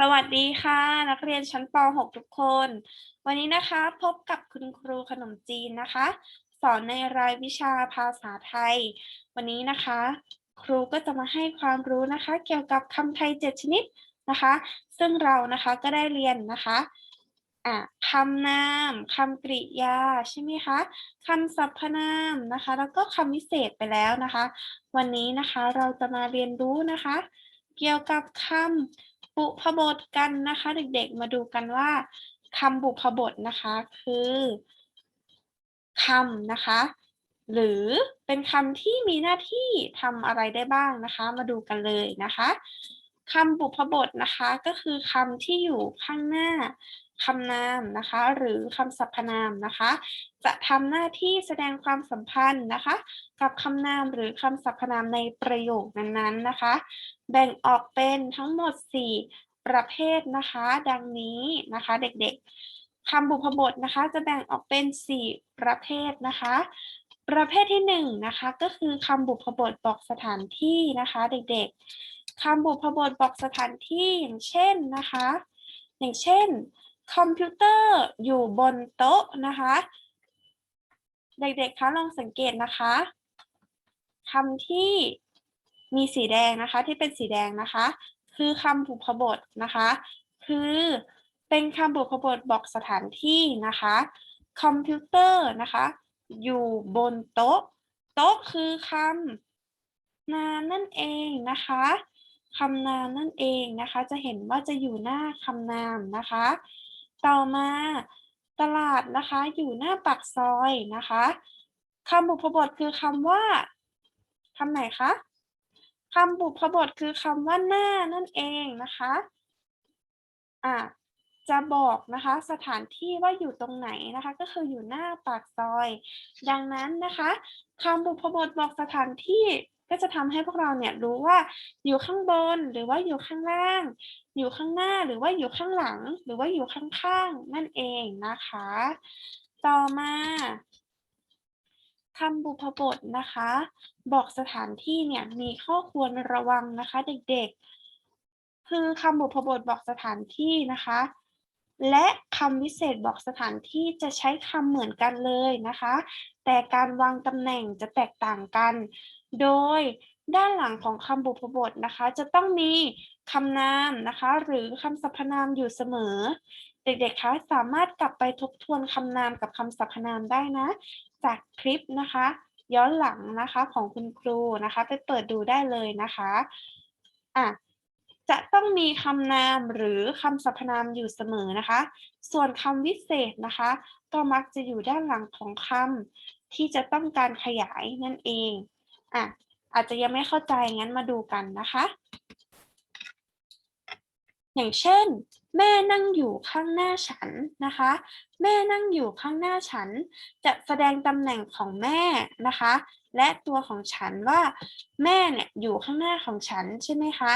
สวัสดีค่ะ นักเรียนชั้นป .6 ทุกคน วันนี้นะคะพบกับคุณครูขนมจีนนะคะ สอนในรายวิชาภาษาไทย วันนี้นะคะ ครูก็จะมาให้ความรู้นะคะ เกี่ยวกับคำไทย7ชนิดนะคะ ซึ่งเรานะคะก็ได้เรียนนะคะอะคำนามคำกริยาใช่ไหมคะคำสรรพนามนะคะ แล้วก็คำวิเศษไปแล้วนะคะ วันนี้นะคะเราจะมาเรียนรู้นะคะ เกี่ยวกับคำ บุพบทกันนะคะ เด็กๆ มาดูกันว่าคำบุพบทนะคะคือคำนะคะ หรือเป็นคำที่มีหน้าที่ทำอะไรได้บ้างนะคะ มาดูกันเลยนะคะคำบุพบทนะคะก็คือคำที่อยู่ข้างหน้า คำนามนะคะ หรือคำสรรพนามนะคะ จะทำหน้าที่แสดงความสัมพันธ์นะคะ กับคำนามหรือคำสรรพนามในประโยคนั้นๆนะคะ แบ่งออกเป็นทั้งหมด 4 ประเภทนะคะ ดังนี้นะคะเด็กๆคำบุพบทนะคะ จะแบ่งออกเป็น 4 ประเภทนะคะ ประเภทที่1นะคะก็คือคำบุพบทบอกสถานที่นะคะ เด็กๆคำบุพบทบอกสถานที่อย่างเช่นนะคะ อย่างเช่น คอมพิวเตอร์อยู่บนโต๊ะนะคะ เด็กๆคะลองสังเกตนะคะคำที่มีสีแดงนะคะที่เป็นสีแดงนะคะ คือคำบุพบทนะคะ คือเป็นคำบุพบทบอกสถานที่นะคะ คอมพิวเตอร์นะคะ อยู่บนโต๊ะ โต๊ะคือคำนามนั่นเองนะคะคำนามนั่นเองนะคะ จะเห็นว่าจะอยู่หน้าคำนามนะคะ ต่อมาตลาดนะคะอยู่หน้าปากซอยนะคะคำบุพบทคือคำว่าคำไหนคะคำบุพบทคือคำว่าหน้านั่นเองนะคะอะจะบอกนะคะสถานที่ว่าอยู่ตรงไหนนะคะ ก็คืออยู่หน้าปากซอย ดังนั้นนะคะคำบุพบทบอกสถานที่ ก็จะทำให้พวกเราเนี่ยรู้ว่าอยู่ข้างบนหรือว่าอยู่ข้างล่าง อยู่ข้างหน้าหรือว่าอยู่ข้างหลัง หรือว่าอยู่ข้างๆนั่นเองนะคะ ต่อมาคำบุพบทนะคะ บอกสถานที่เนี่ยมีข้อควรระวังนะคะเด็กๆ คือคำบุพบทบอกสถานที่นะคะ และคำวิเศษบอกสถานที่จะใช้คำเหมือนกันเลยนะคะ แต่การวางตำแหน่งจะแตกต่างกัน โดยด้านหลังของคำบุพบทนะคะ จะต้องมีคำนามนะคะ หรือคำสรรพนามอยู่เสมอ เด็กๆคะสามารถกลับไปทบทวนคำนามกับคำสรรพนามได้นะ จากคลิปนะคะ ย้อนหลังนะคะของคุณครูนะคะ ไปเปิดดูได้เลยนะคะอะ จะต้องมีคำนามหรือคำสรรพนามอยู่เสมอนะคะ ส่วนคำวิเศษนะคะ ก็มักจะอยู่ด้านหลังของคำที่จะต้องการขยายนั่นเองอะอาจจะยังไม่เข้าใจงั้นมาดูกันนะคะ อย่างเช่น แม่นั่งอยู่ข้างหน้าฉันนะคะ แม่นั่งอยู่ข้างหน้าฉัน จะแสดงตำแหน่งของแม่นะคะ และตัวของฉันว่า แม่เนี่ยอยู่ข้างหน้าของฉันใช่ไหมคะ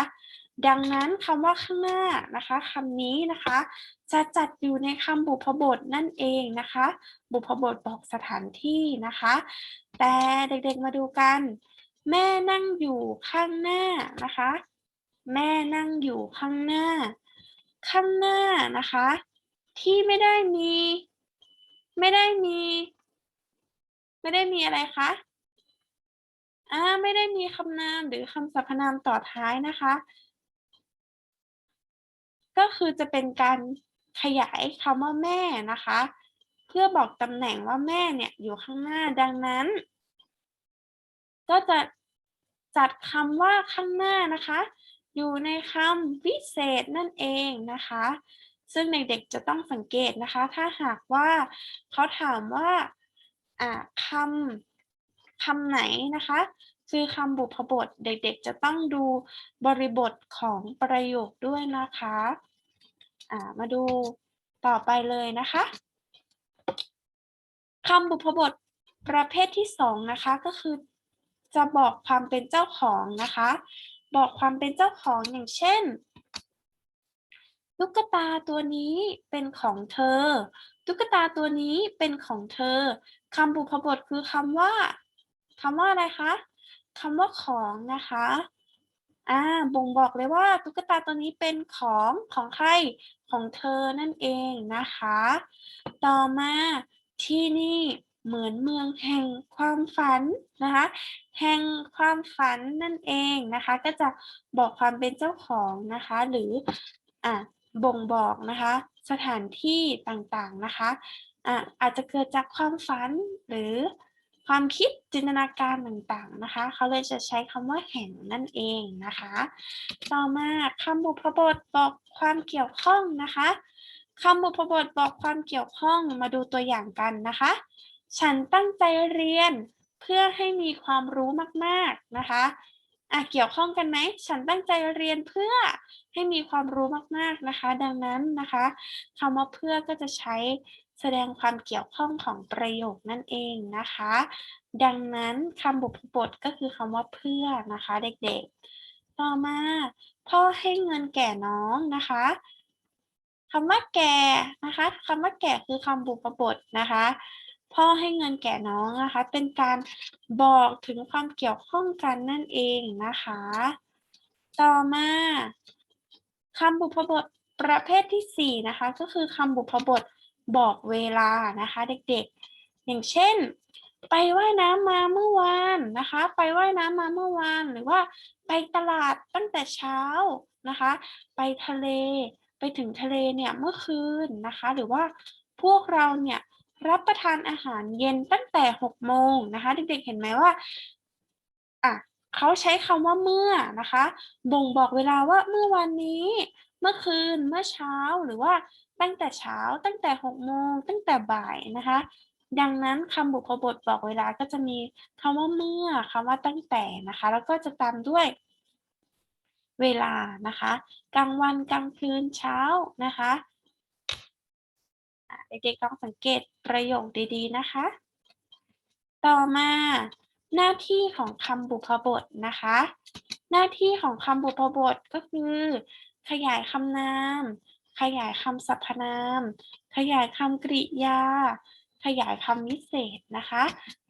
ดังนั้นคำว่าข้างหน้านะคะคำนี้นะคะ จะจัดอยู่ในคำบุพบทนั่นเองนะคะ บุพบทบอกสถานที่นะคะ แต่เด็กๆมาดูกัน แม่นั่งอยู่ข้างหน้านะคะ แม่นั่งอยู่ข้างหน้า ข้างหน้านะคะ ที่ไม่ได้มี ไม่ได้มี ไม่ได้มีอะไรคะอ่าไม่ได้มีคำนามหรือคำสรรพนามต่อท้ายนะคะ ก็คือจะเป็นการขยายคำว่าแม่นะคะ เพื่อบอกตำแหน่งว่าแม่เนี่ยอยู่ข้างหน้าดังนั้น ก็จะจัดคำว่าข้างหน้านะคะ อยู่ในคำวิเศษนั่นเองนะคะ ซึ่งเด็กๆจะต้องสังเกตนะคะ ถ้าหากว่าเขาถามว่าคำคำไหนนะคะ คือคำบุพบท เด็กๆจะต้องดูบริบทของประโยคด้วยนะคะอ่ามาดูต่อไปเลยนะคะคำบุพบทประเภทที่สองนะคะก็คือจะบอกความเป็นเจ้าของนะคะ บอกความเป็นเจ้าของอย่างเช่นตุ๊กตาตัวนี้เป็นของเธอ ตุ๊กตาตัวนี้เป็นของเธอคำบุพบทคือคำว่าคำว่าอะไรคะคำว่าของนะคะอ่าบ่งบอกเลยว่าตุ๊กตาตัวนี้เป็นของของใครของเธอนั่นเองนะคะ ต่อมาที่นี่ เหมือนเมืองแห่งความฝันนะคะแห่งความฝันนั่นเองนะคะ ก็จะบอกความเป็นเจ้าของนะคะ หรืออะบ่งบอกนะคะ สถานที่ต่างๆนะคะอะอาจจะเกิดจากความฝันหรือความคิดจินตนาการต่างๆนะคะ เขาเลยจะใช้คำว่าแห่งนั่นเองนะคะ ต่อมาคำบุพบทบอกความเกี่ยวข้องนะคะคำบุพบทบอกความเกี่ยวข้องมาดูตัวอย่างกันนะคะ ฉันตั้งใจเรียนเพื่อให้มีความรู้มากๆนะคะอะเกี่ยวข้องกันไหม ฉันตั้งใจเรียนเพื่อให้มีความรู้มากๆนะคะ ดังนั้นนะคะคำว่าเพื่อก็จะใช้แสดงความเกี่ยวข้องของประโยคนั่นเองนะคะ ดังนั้นคำบุพบทก็คือคำว่าเพื่อนะคะเด็กๆ ต่อมาพ่อให้เงินแก่น้องนะคะคำว่าแก่นะคะคำว่าแก่คือคำบุพบทนะคะ พ่อให้เงินแก่น้องนะคะ เป็นการบอกถึงความเกี่ยวข้องกันนั่นเองนะคะ ต่อมาคำบุพบทประเภทที่สี่นะคะ ก็คือคำบุพบทบอกเวลานะคะ เด็กๆ อย่างเช่น ไปว่ายน้ำมาเมื่อวานนะคะ ไปว่ายน้ำมาเมื่อวาน หรือว่าไปตลาดตั้งแต่เช้านะคะ ไปทะเล ไปถึงทะเลเนี่ยเมื่อคืนนะคะ หรือว่าพวกเราเนี่ย รับประทานอาหารเย็นตั้งแต่หกโมงนะคะเด็กๆเห็นไหมว่าอะเขาใช้คำว่าเมื่อนะคะ บ่งบอกเวลาว่าเมื่อวันนี้ เมื่อคืนเมื่อเช้าหรือว่าตั้งแต่เช้า ตั้งแต่หกโมงตั้งแต่บ่ายนะคะ ดังนั้นคำบุพบทบอกเวลาก็จะมีคำว่าเมื่อคำว่าตั้งแต่นะคะ แล้วก็จะตามด้วยเวลานะคะ กลางวันกลางคืนเช้านะคะอะ เด็กๆลองสังเกตประโยคดีๆนะคะ ต่อมาหน้าที่ของคำบุพบทนะคะ หน้าที่ของคำบุพบทก็คือ ขยายคำนาม ขยายคำสรรพนาม ขยายคำกริยา ขยายคำวิเศษนะคะ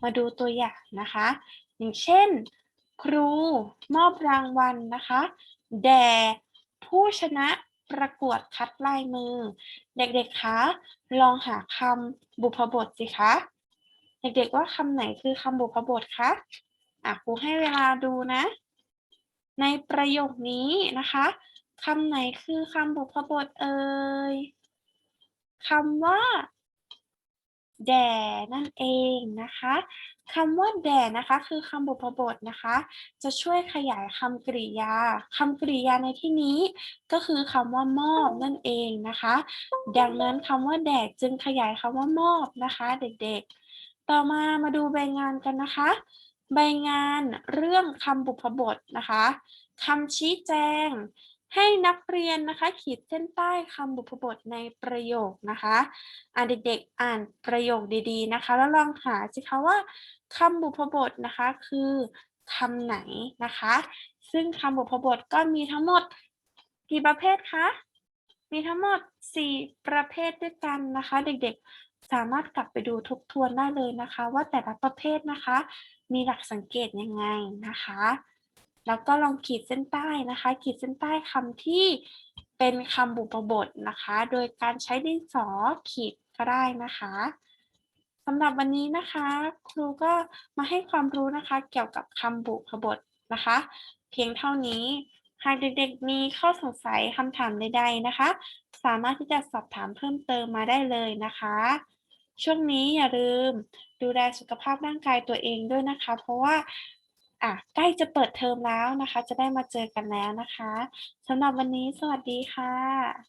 มาดูตัวอย่างนะคะ อย่างเช่น ครูมอบรางวัลนะคะ แด่ผู้ชนะ ประกวดคัดลายมือ เด็กๆ คะ ลองหาคำบุพบทสิคะ เด็กๆ ว่าคำไหนคือคำบุพบทคะ อะครูให้เวลาดูนะ ในประโยคนี้นะคะคำไหนคือคำบุพบทเอ่ยคำว่า แด่นั่นเองนะคะคำว่าแด่นะคะ คือคำบุพบทนะคะ จะช่วยขยายคำกริยาคำกริยาในที่นี้ ก็คือคำว่ามอบนั่นเองนะคะ ดังนั้นคำว่าแด่จึงขยายคำว่ามอบนะคะ เด็กๆ ต่อมามาดูใบงานกันนะคะ ใบงานเรื่องคำบุพบทนะคะคำชี้แจง ให้นักเรียนนะคะ ขีดเส้นใต้คำบุพบทในประโยคนะคะอ่าเด็กๆอ่านประโยคดีๆนะคะ แล้วลองหาสิคะว่าคำบุพบทนะคะคือคำไหนนะคะ ซึ่งคำบุพบทก็มีทั้งหมดกี่ประเภทคะ มีทั้งหมด 4 ประเภทด้วยกันนะคะ เด็กๆสามารถกลับไปดูทบทวนได้เลยนะคะ ว่าแต่ละประเภทนะคะ มีหลักสังเกตยังไงนะคะ แล้วก็ลองขีดเส้นใต้นะคะ ขีดเส้นใต้คำที่เป็นคำบุพบทนะคะ โดยการใช้ดินสอขีดก็ได้นะคะสำหรับวันนี้นะคะ ครูก็มาให้ความรู้นะคะ เกี่ยวกับคำบุพบทนะคะ เพียงเท่านี้หากเด็กๆมีข้อสงสัยคำถามใดๆนะคะ สามารถที่จะสอบถามเพิ่มเติมมาได้เลยนะคะ ช่วงนี้อย่าลืมดูแลสุขภาพร่างกายตัวเองด้วยนะคะ เพราะว่า อะใกล้จะเปิดเทอมแล้วนะคะ จะได้มาเจอกันแล้วนะคะสำหรับวันนี้สวัสดีค่ะ